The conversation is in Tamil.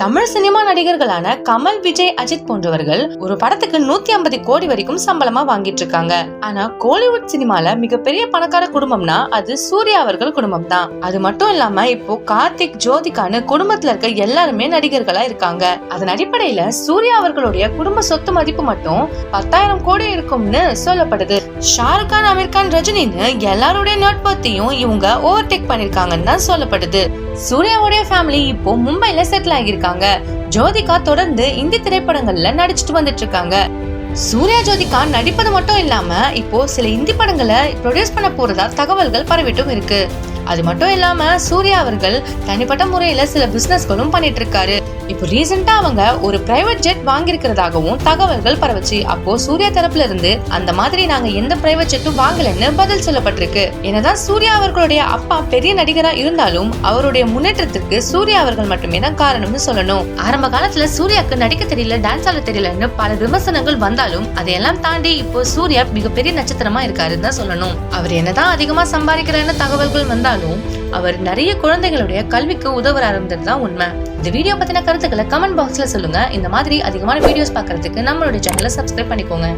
தமிழ் சினிமா நடிகர்களான கமல் விஜய் அஜித் போன்றவர்கள் ஒரு படத்துக்கு நூத்தி ஐம்பது கோடி வரைக்கும் சம்பளமா வாங்கிட்டு இருக்காங்க. ஆனா கோலிவுட் சினிமால மிகப்பெரிய பணக்கார குடும்பம்னா அது சூர்யா அவர்கள் குடும்பம் தான் அது மட்டும் இல்லாம இப்போ கார்த்திக் ஜோதிகான்னு குடும்பத்துல இருக்க எல்லாருமே நடிகர்களா இருக்காங்க. அதன் அடிப்படையில சூர்யா அவர்களுடைய குடும்ப சொத்து மதிப்பு மட்டும் பத்தாயிரம் கோடி இருக்கும்னு சொல்லப்படுது. ஷாருக் கான் அமீர் கான் ரஜினின்னு எல்லாருடைய நட்பத்தையும் இவங்க ஓவர்டேக் பண்ணிருக்காங்கன்னு தான் சொல்லப்படுது. சூர்யாவுடைய ஃபேமிலி இப்போ மும்பைல செட்டில் ஆகியிருக்காங்க. ஜோதிகா தொடர்ந்து இந்தி திரைப்படங்கள்ல நடிச்சிட்டு வந்துட்டு இருக்காங்க. சூர்யா ஜோதிகா நடிப்பது மட்டும் இல்லாம இப்போ சில இந்தி படங்களை ப்ரொடியூஸ் பண்ண போறதா தகவல்கள் பரவிட்டும் இருக்கு. அது மட்டும் இல்லாம சூர்யா அவர்கள் தனிப்பட்ட முறையில சில பிசினஸ்களும் பண்ணிட்டு இருக்காரு இப்போ ரீசெண்டா அவங்க ஒரு பிரைவேட் ஜெட் வாங்கியிருக்கிறதாகவும் தகவல்கள் பரவச்சு. அப்போ சூர்யா தரப்புல இருந்து அந்த மாதிரி நாங்க எந்த பிரைவேட் ஜெட்டும் வாங்கலன்னு பதில் சொல்லப்பட்டிருக்கு. என்னதான் சூர்யா அவர்களுடைய அப்பா பெரிய நடிகரா இருந்தாலும் அவருடைய முன்னேற்றத்திற்கு சூர்யா அவர்கள் மட்டுமே தான் காரணம்னு சொல்லணும். ஆரம்ப காலத்துல சூர்யாக்கு நடிக்க தெரியல டான்ஸ் ஆட தெரியலன்னு பல விமர்சனங்கள் வந்தாலும் அதையெல்லாம் தாண்டி இப்போ சூர்யா மிகப்பெரிய நட்சத்திரமா இருக்காருன்னு தான் சொல்லணும். அவர் என்னதான் அதிகமா சம்பாதிக்கிறாருன்னு தகவல்கள் வந்தாலும் அவர் நிறைய குழந்தைகளுடைய கல்விக்கு உதவுறாருன்றது தான் உண்மை. இந்த வீடியோ பத்தின கருத்துக்களை கமெண்ட் பாக்ஸ்ல சொல்லுங்க. இந்த மாதிரி அதிகமான வீடியோஸ் பாக்குறதுக்கு நம்மளுடைய சேனலை சப்ஸ்கிரைப் பண்ணிக்கோங்க.